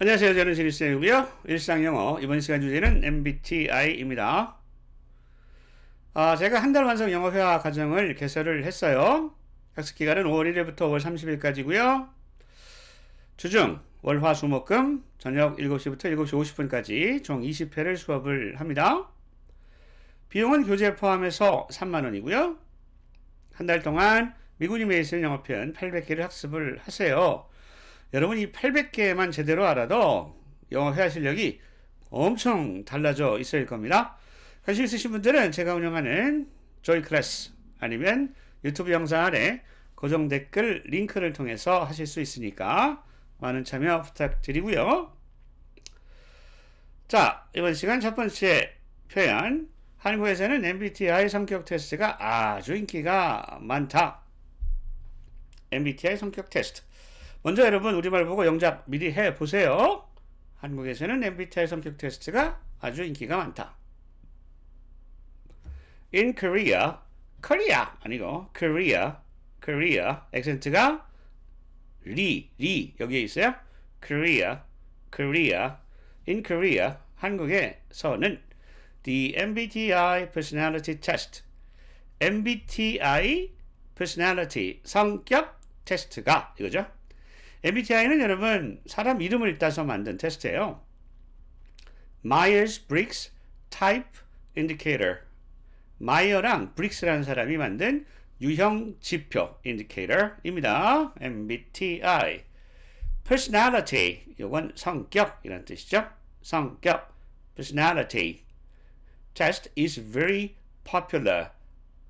안녕하세요. 저는 신일쌤이고요. 일상영어 이번 시간 주제는 MBTI입니다. 아, 제가 한 달 완성 영어 회화 과정을 개설을 했어요. 학습 기간은 5월 1일부터 5월 30일까지고요. 주중 월화 수목금 저녁 7시부터 7시 50분까지 총 20회를 수업을 합니다. 비용은 교재 포함해서 3만 원이고요. 한 달 동안 미군이 매일 영어 표현 800개를 학습을 하세요. 여러분 이 800개만 제대로 알아도 영어 회화 실력이 엄청 달라져 있을 겁니다. 관심 있으신 분들은 제가 운영하는 조이 클래스 아니면 유튜브 영상 아래 고정 댓글 링크를 통해서 하실 수 있으니까 많은 참여 부탁드리고요. 자, 이번 시간 첫 번째 표현. 한국에서는 MBTI 성격 테스트가 아주 인기가 많다. MBTI 성격 테스트. 먼저 여러분 우리말 보고 영작 미리 해 보세요. 한국에서는 MBTI 성격 테스트가 아주 인기가 많다. In Korea, Korea 아니고 Korea, Korea 액센트가 리, 리 여기에 있어요. Korea, Korea, in Korea 한국에서는 the MBTI personality test, MBTI personality 성격 테스트가 이거죠. MBTI는 여러분 사람 이름을 따서 만든 테스트예요. Myers-Briggs Type Indicator. 마이어랑 브릭스라는 사람이 만든 유형 지표 인디케이터입니다. MBTI. Personality. 이건 성격이라는 뜻이죠. 성격. Personality. Test is very popular.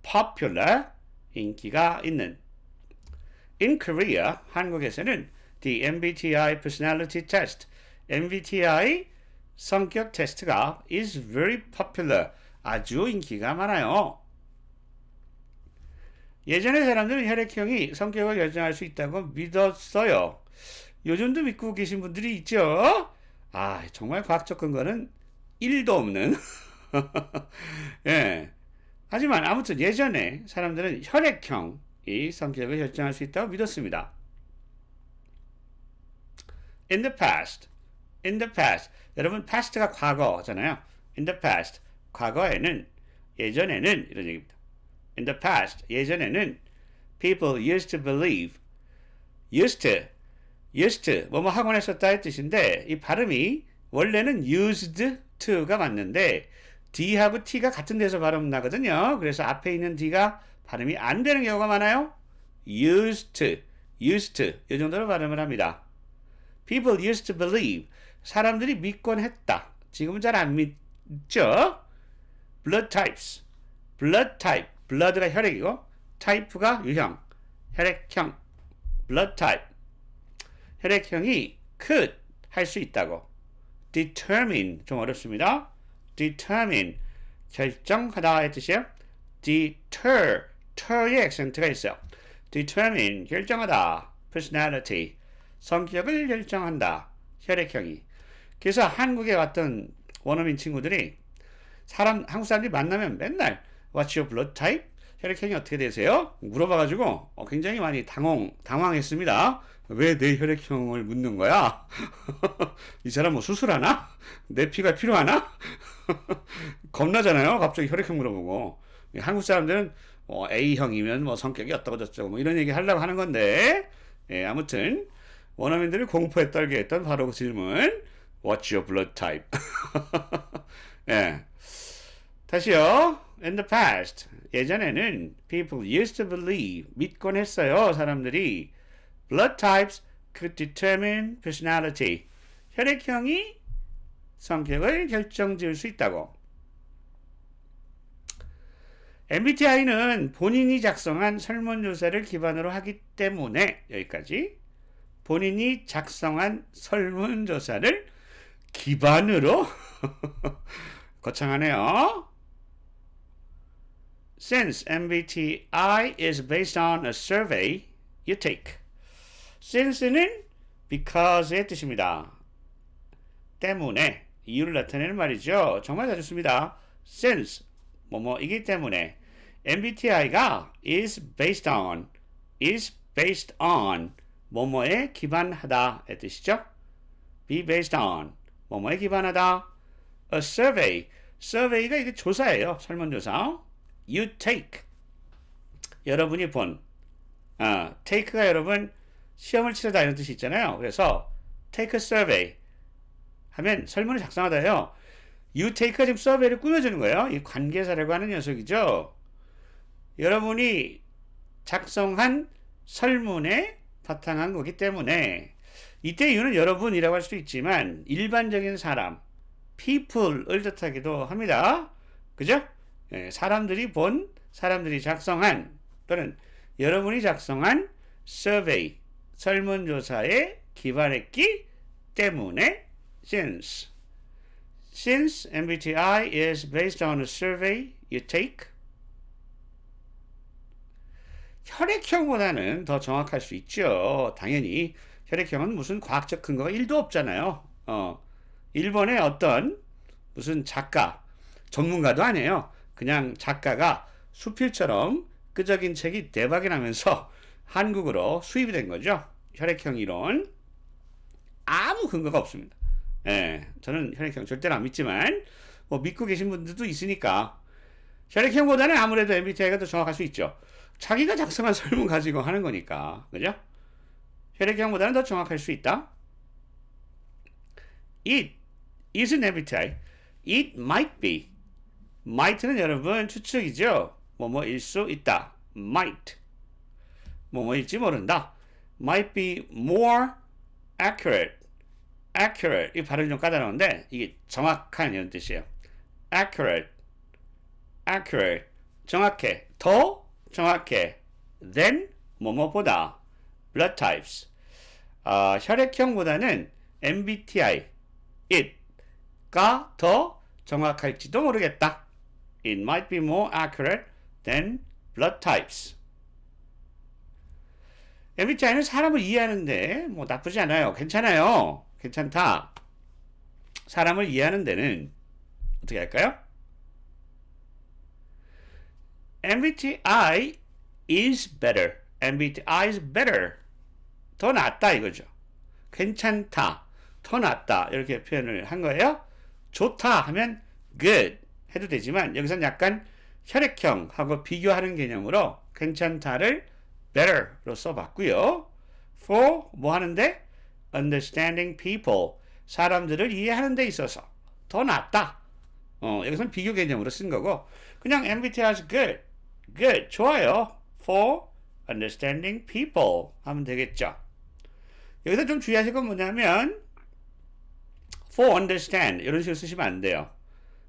Popular. 인기가 있는. In Korea, 한국에서는 the MBTI personality test, MBTI 성격 테스트가 is very popular. 아주 인기가 많아요. 예전에 사람들은 혈액형이 성격을 결정할 수 있다고 믿었어요. 요즘도 믿고 계신 분들이 있죠? 아, 정말 과학적 근거는 1도 없는. 예. 하지만 아무튼 예전에 사람들은 혈액형이 성격을 결정할 수 있다고 믿었습니다. In the past, in the past. 여러분, past가 과거잖아요. In the past. 과거에는, 예전에는, 이런 얘기입니다. In the past, 예전에는, people used to believe, used to, used to, 뭐뭐 하곤 했었다 의 뜻인데, 이 발음이 원래는 used to가 맞는데, D하고 T가 같은 데서 발음 나거든요. 그래서 앞에 있는 D가 발음이 안 되는 경우가 많아요. used used 이 정도로 발음을 합니다. People used to believe. 사람들이 믿곤 했다. 지금은 잘 안 믿죠? Blood types. Blood type. Blood가 혈액이고, type가 유형. 혈액형. Blood type. 혈액형이 could 할 수 있다고. determine 좀 어렵습니다. determine 결정하다의 뜻이에요. deter ter의 액센트가 있어요. determine 결정하다. personality 성격을 결정한다. 혈액형이. 그래서 한국에 왔던 원어민 친구들이 사람 한국 사람들이 만나면 맨날 What's your blood type? 혈액형이 어떻게 되세요? 물어봐가지고 어, 굉장히 많이 당황 당황했습니다. 왜 내 혈액형을 묻는 거야? 이 사람 뭐 수술하나? 내 피가 필요하나? 겁나잖아요. 갑자기 혈액형 물어보고 한국 사람들은 뭐 A형이면 뭐 성격이 어떠고 저쩌고 뭐 이런 얘기 하려고 하는 건데 예, 아무튼 원어민들이 공포에 떨게 했던 바로 그 질문 What's your blood type? 예. 다시요. In the past, 예전에는 people used to believe, 믿곤 했어요. 사람들이 blood types could determine personality. 혈액형이 성격을 결정 지을 수 있다고. MBTI는 본인이 작성한 설문조사를 기반으로 하기 때문에 여기까지 본인이 작성한 설문조사를 기반으로 거창하네요. Since MBTI is based on a survey you take. Since는 because의 뜻입니다. 때문에 이유를 나타내는 말이죠. 정말 잘 좋습니다. Since 뭐뭐이기 때문에 MBTI가 is based on is based on 뭐뭐에 기반하다의 뜻이죠. be based on 뭐뭐에 기반하다. A survey. survey가 이게 조사예요. 설문조사. You take. 여러분이 본. 아, take가 여러분 시험을 치르다 이런 뜻이 있잖아요. 그래서 take a survey 하면 설문을 작성하다요. You take가 지금 survey를 꾸며주는 거예요. 이 관계사라고 하는 녀석이죠. 여러분이 작성한 설문에 바탕한 거기 때문에 이때 이유는 여러분이라고 할 수도 있지만 일반적인 사람, people을 뜻하기도 합니다. 그죠? 예, 사람들이 본, 사람들이 작성한 또는 여러분이 작성한 survey, 설문조사에 기반했기 때문에 since since MBTI is based on a survey you take 혈액형보다는 더 정확할 수 있죠. 당연히 혈액형은 무슨 과학적 근거가 1도 없잖아요. 어, 일본의 어떤 무슨 작가, 전문가도 아니에요. 그냥 작가가 수필처럼 끄적인 책이 대박이 나면서 한국으로 수입이 된 거죠. 혈액형 이론. 아무 근거가 없습니다. 예, 저는 혈액형 절대로 안 믿지만, 뭐 믿고 계신 분들도 있으니까, 혈액형보다는 아무래도 MBTI가 더 정확할 수 있죠. 자기가 작성한 설문 가지고 하는 거니까. 그죠? 혈액형보다는 더 정확할 수 있다. It is an MBTI. It might be. might는 여러분 추측이죠. 뭐뭐일 수 있다. might. 뭐뭐일지 모른다. might be more accurate. accurate. 이 발음이 좀 까다로운데 이게 정확한 이런 뜻이에요. accurate. accurate. 정확해. 더 정확해. than 뭐뭐보다. blood types. 아, 혈액형보다는 MBTI, it가 더 정확할지도 모르겠다. It might be more accurate than blood types. MBTI는 사람을 이해하는데 뭐 나쁘지 않아요. 괜찮아요. 괜찮다. 사람을 이해하는 데는 어떻게 할까요? MBTI is better. MBTI is better. 더 낫다 이거죠. 괜찮다. 더 낫다. 이렇게 표현을 한 거예요. 좋다 하면 good 해도 되지만 여기서는 약간 혈액형하고 비교하는 개념으로 괜찮다를 better로 써봤고요. for 뭐 하는데 understanding people 사람들을 이해하는 데 있어서 더 낫다. 어, 여기서는 비교 개념으로 쓴 거고 그냥 MBTI is good, good 좋아요. for understanding people 하면 되겠죠. 여기서 좀 주의하실 건 뭐냐면 for understand 이런 식으로 쓰시면 안 돼요.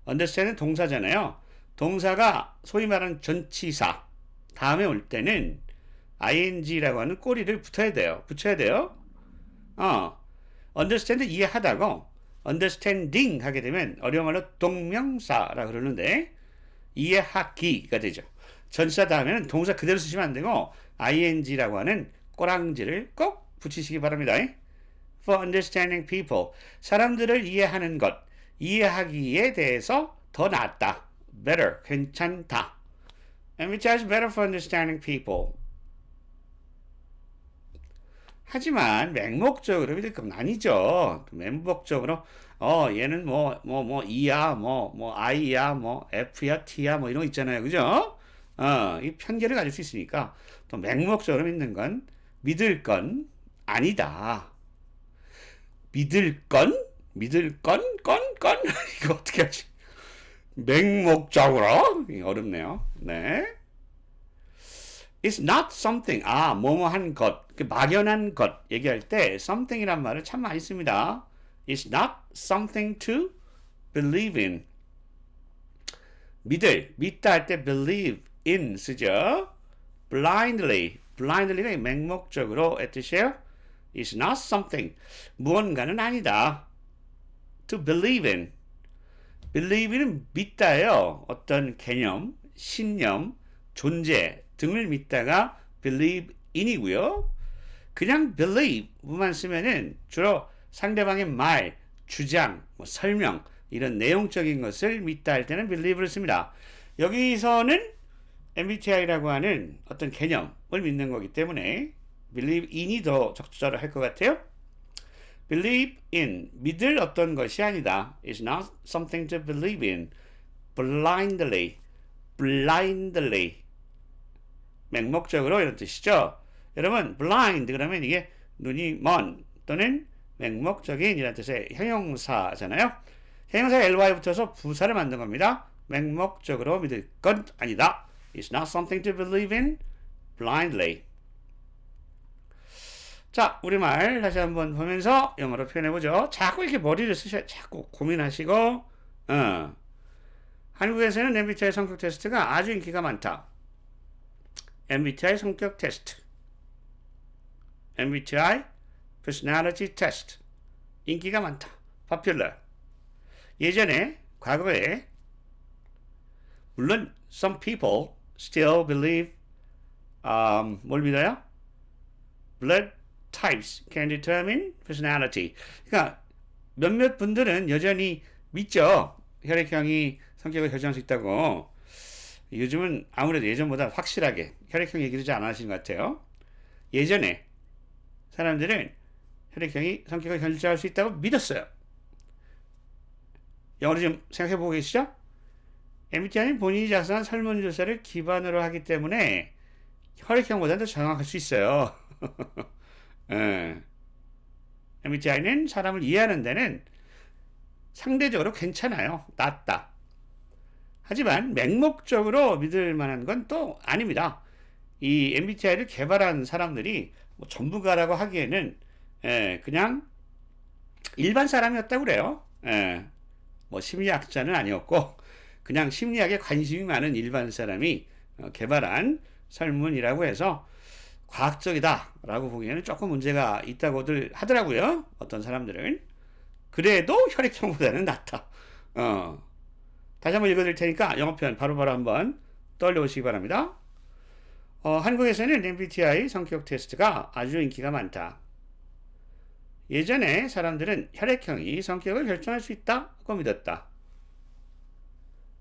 understand은 동사잖아요. 동사가 소위 말하는 전치사 다음에 올 때는 ing라고 하는 꼬리를 붙어야 돼요. 붙여야 돼요. 어, understand 이해하다고 understanding 하게 되면 어려운 말로 동명사라 그러는데 이해하기가 되죠. 전치사 다음에는 동사 그대로 쓰시면 안 되고 ing라고 하는 꼬랑지를 꼭 붙이시기 바랍니다. For understanding people. 사람들을 이해하는 것. 이해하기에 대해서 더 낫다. Better. 괜찮다. MBTI is better for understanding people. 하지만 맹목적으로 믿을 건 아니죠. 맹목적으로 어 얘는 뭐 뭐 뭐 E야 뭐 뭐 I야 뭐 F야 T야 뭐 이런 거 있잖아요. 그죠? 어 이 편견을 가질 수 있으니까 또 맹목적으로 믿는 건 믿을 건 아니다. 믿을 건? 믿을 건? 건? 건? 이거 어떻게 하지? 맹목적으로? 어렵네요. 네. It's not something. 아, 뭐뭐한 것. 그 막연한 것 얘기할 때 something이란 말을 참 많이 씁니다. It's not something to believe in. 믿을, 믿다 할 때 believe in 쓰죠. blindly. blindly가 맹목적으로 의 뜻이에요. It's not something. 무언가는 아니다. To believe in. believe는 믿다예요. 어떤 개념, 신념, 존재 등을 믿다가 believe in이고요. 그냥 believe만 쓰면은 주로 상대방의 말, 주장, 뭐 설명 이런 내용적인 것을 믿다 할 때는 believe를 씁니다. 여기서는 MBTI라고 하는 어떤 개념을 믿는 거기 때문에 believe in이 더 적절할 것 같아요. believe in 믿을 어떤 것이 아니다. is not something to believe in blindly blindly 맹목적으로 이런 뜻이죠. 여러분 blind 그러면 이게 눈이 먼 또는 맹목적인 이런 뜻의 형용사잖아요. 형용사 ly 붙어서 부사를 만든 겁니다. 맹목적으로 믿을 건 아니다. It's not something to believe in blindly. 자, 우리말 다시 한번 보면서 영어로 표현해보죠. 자꾸 이렇게 머리를 쓰셔, 자꾸 고민하시고, 어. 한국에서는 MBTI 성격 테스트가 아주 인기가 많다. MBTI 성격 테스트. MBTI personality test. 인기가 많다. popular. 예전에, 과거에, 물론, some people still believe, um, 뭘 믿어요? blood types can determine personality. 그러니까 몇몇 분들은 여전히 믿죠. 혈액형이 성격을 결정할 수 있다고. 요즘은 아무래도 예전보다 확실하게 혈액형 얘기를 잘 안 하시는 것 같아요. 예전에 사람들은 혈액형이 성격을 결정할 수 있다고 믿었어요. 영어로 좀 생각해 보고 계시죠? MBTI는 본인이 작성한 설문조사를 기반으로 하기 때문에 혈액형보다 더 정확할 수 있어요. 예. MBTI는 사람을 이해하는 데는 상대적으로 괜찮아요. 낫다. 하지만 맹목적으로 믿을 만한 건 또 아닙니다. 이 MBTI를 개발한 사람들이 뭐 전부가라고 하기에는 예, 그냥 일반 사람이었다고 그래요. 예, 뭐 심리학자는 아니었고 그냥 심리학에 관심이 많은 일반 사람이 어, 개발한 설문이라고 해서 과학적이다라고 보기에는 조금 문제가 있다고들 하더라고요. 어떤 사람들은. 그래도 혈액형보다는 낫다. 어. 다시 한번 읽어드릴 테니까 영어 표현 바로바로 한번 떠올려보시기 바랍니다. 어, 한국에서는 MBTI 성격 테스트가 아주 인기가 많다. 예전에 사람들은 혈액형이 성격을 결정할 수 있다고 믿었다.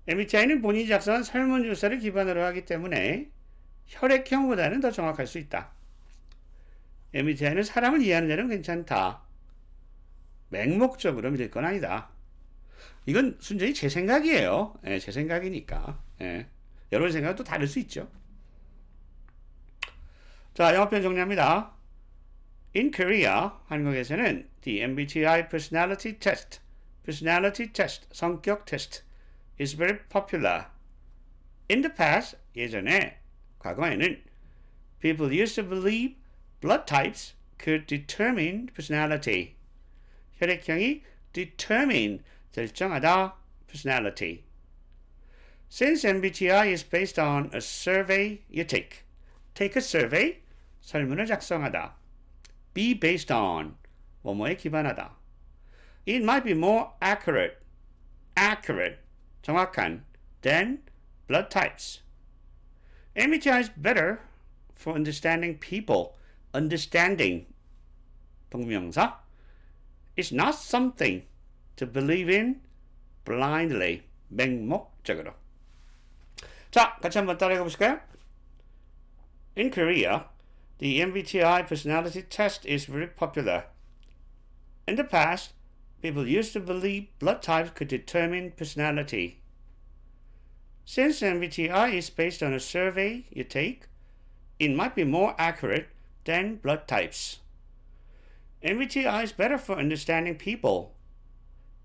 MBTI는 본인이 작성한 설문조사를 기반으로 하기 때문에 혈액형보다는 더 정확할 수 있다. MBTI는 사람을 이해하는 데는 괜찮다. 맹목적으로 믿을 건 아니다. 이건 순전히 제 생각이에요. 예, 제 생각이니까. 예. 여러분 생각도 다를 수 있죠. 자, 영어편 정리합니다. In Korea, 한국에서는 the MBTI personality test, personality test, 성격 테스트 is very popular. In the past, 예전에 과거에는 people used to believe blood types could determine personality. 혈액형이 determine 결정하다 personality. Since MBTI is based on a survey you take. Take a survey 설문을 작성하다. Be based on 뭐뭐에 기반하다. It might be more accurate. Accurate 정확한 than blood types. MBTI is better for understanding people. Understanding 동명사 is not something to believe in blindly 맹목적으로. 자, 같이 한번 따라해 보실까요? In Korea, the MBTI personality test is very popular. In the past, people used to believe blood types could determine personality. Since MBTI is based on a survey you take, it might be more accurate than blood types. MBTI is better for understanding people.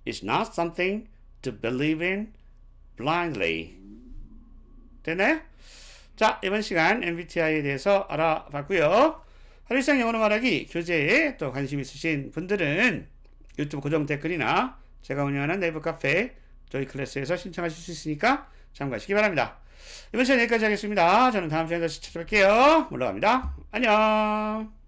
It's not something to believe in blindly. 되나요? 자, 이번 시간 MBTI에 대해서 알아봤고요. 하루일상 영어로 말하기 교재에 또 관심 있으신 분들은 유튜브 고정 댓글이나 제가 운영하는 네이버 카페 저희 클래스에서 신청하실 수 있으니까 참고하시기 바랍니다. 이번 시간 여기까지 하겠습니다. 저는 다음 시간에 다시 찾아뵐게요. 올라갑니다. 안녕.